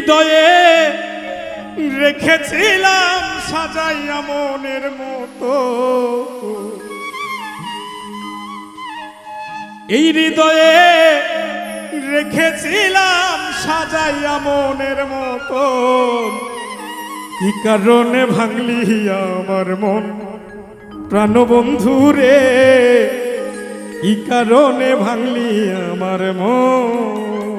হৃদয়ে রেখেছিলাম সাজাইয়া মনের মতো। এই হৃদয়ে রেখেছিলাম সাজাইয়া মনের মতো। কি কারণে ভাঙলি আমার মন? প্রাণবন্ধু রে, কি কারণে ভাঙলি আমার মন?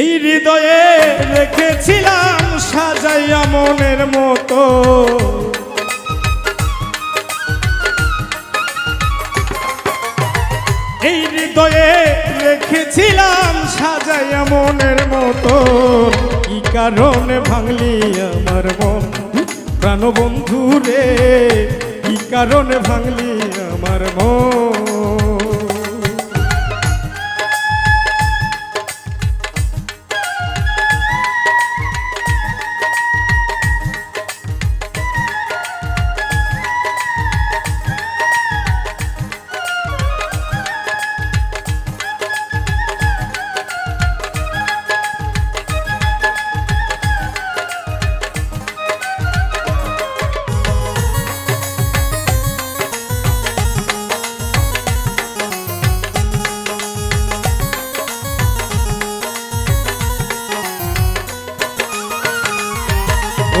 এই হৃদয়ে রেখেছিলাম সাজাইয়া মনের মতো। এই হৃদয়ে রেখেছিলাম সাজাইয়া মনের মতো। কি কারণে ভাঙলি আমার মন? প্রাণবন্ধু রে, কি কারণে ভাঙলি আমার মন?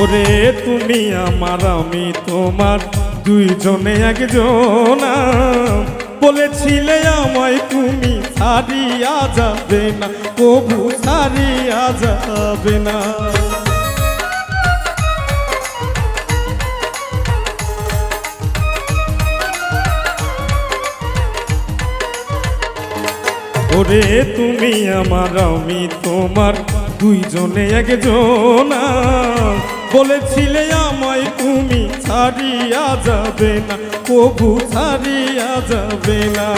ওরে তুমি আমার, আমি তোমার দুইজনে একজন। বলেছিলে আমায় তুমি ছাড়িয়া যাবে না, কবু ছাড়িয়া যাবে না। ওরে তুমি আমার, আমি তোমার দুইজনে একজন। বলেছিলে আমায়, তুমি ছাড়িয়া যাবে না, কবু ছাড়িয়া যাবে না।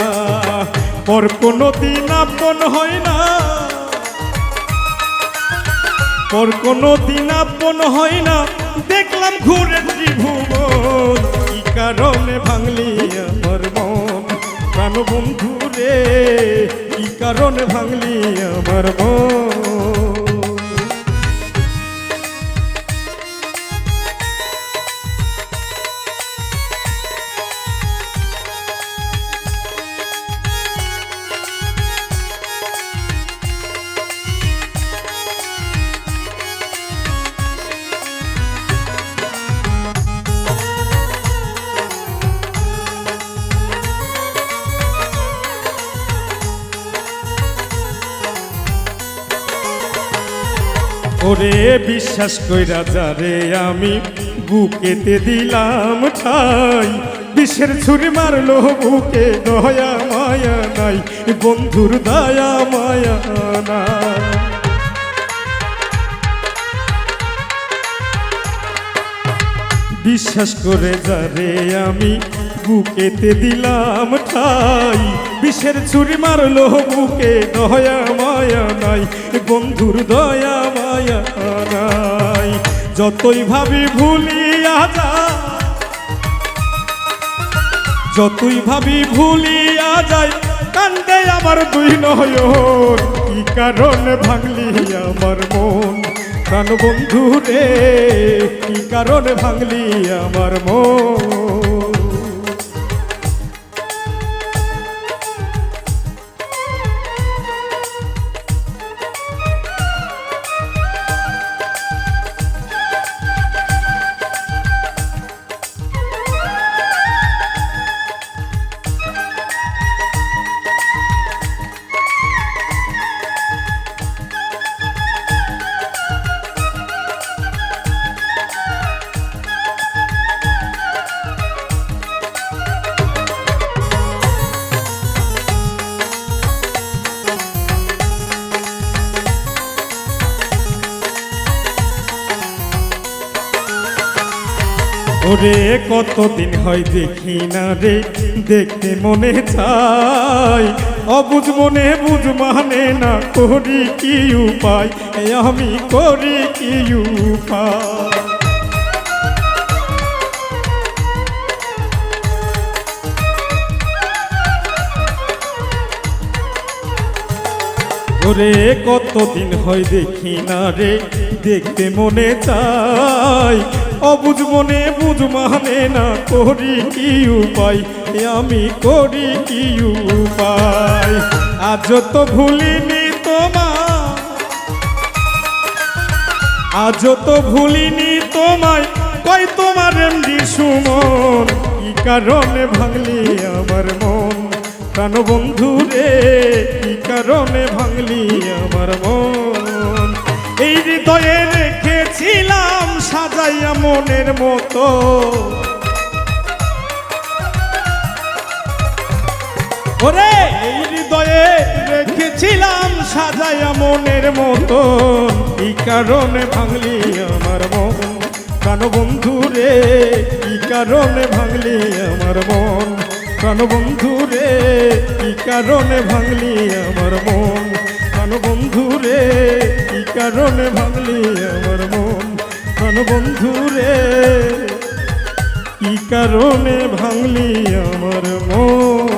পর কোনো দিন আপন হয় না। পর কোনো দিন আপন হয় না। দেখলাম ঘুরে ত্রিভুবন, কি কারণে ভাঙলি আমার মন? প্রাণ বন্ধু রে, কি কারণে ভাঙলি আমার মন? ওরে বিশ্বাস কইরা যারে আমি বুকেতে দিলাম ঠাই। বিষের ছুরি মারলো বুকে, দয়া মায়া নাই, বন্ধুর দয়া মায়া নাই। বিশ্বাস করে যারে আমি বুকেতে দিলাম ঠাই। বিষের ছুরি মারলো বুকে, দয়া মায়া নাই, বন্ধুর দয়া নাই। যতই ভাবি ভুলিয়া যা, যতই ভাবি ভুলিয়া যাই, কান্দে আমার দুই নয়ন। কি কারণে ভাঙলি আমার মন? প্রাণ বন্ধু রে, কি কারণে ভাঙলি আমার মন? ওরে, কতদিন হয় দেখি না রে। দেখতে মনে চাই। অবুঝ মনে বুঝ মানে না করি কি উপায়। আমি করি কি উপায়। ওরে, কতদিন হয় দেখি না রে। দেখতে মনে চাই। অবুঝ মনে বুঝ মানে না করি কি উপায়? আমি করি কি উপায়? আজ তো ভুলিনি তোমার আজ তো ভুলিনি তোমায় কই তোমার এমডি সুমন? কি কারণে ভাঙলি আমার মন? প্রাণ বন্ধু রে, কি কারণে ভাঙলি আমার মন? এই হৃদয়ে রেখেছিলাম সাজাইয়া মনের মতো। ওরে, এই হৃদয়ে রেখেছিলাম সাজাইয়া মনের মতো। কি কারণে ভাঙলি আমার মন? বন্ধু রে, কি কারণে ভাঙলি আমার মন? প্রাণ বন্ধু রে, কি কারণে ভাঙলি আমার মন? প্রাণ বন্ধু রে, কি কারণে ভাঙলি আমার প্রাণ বন্ধু রে কি কারণে ভাঙলি আমার মন?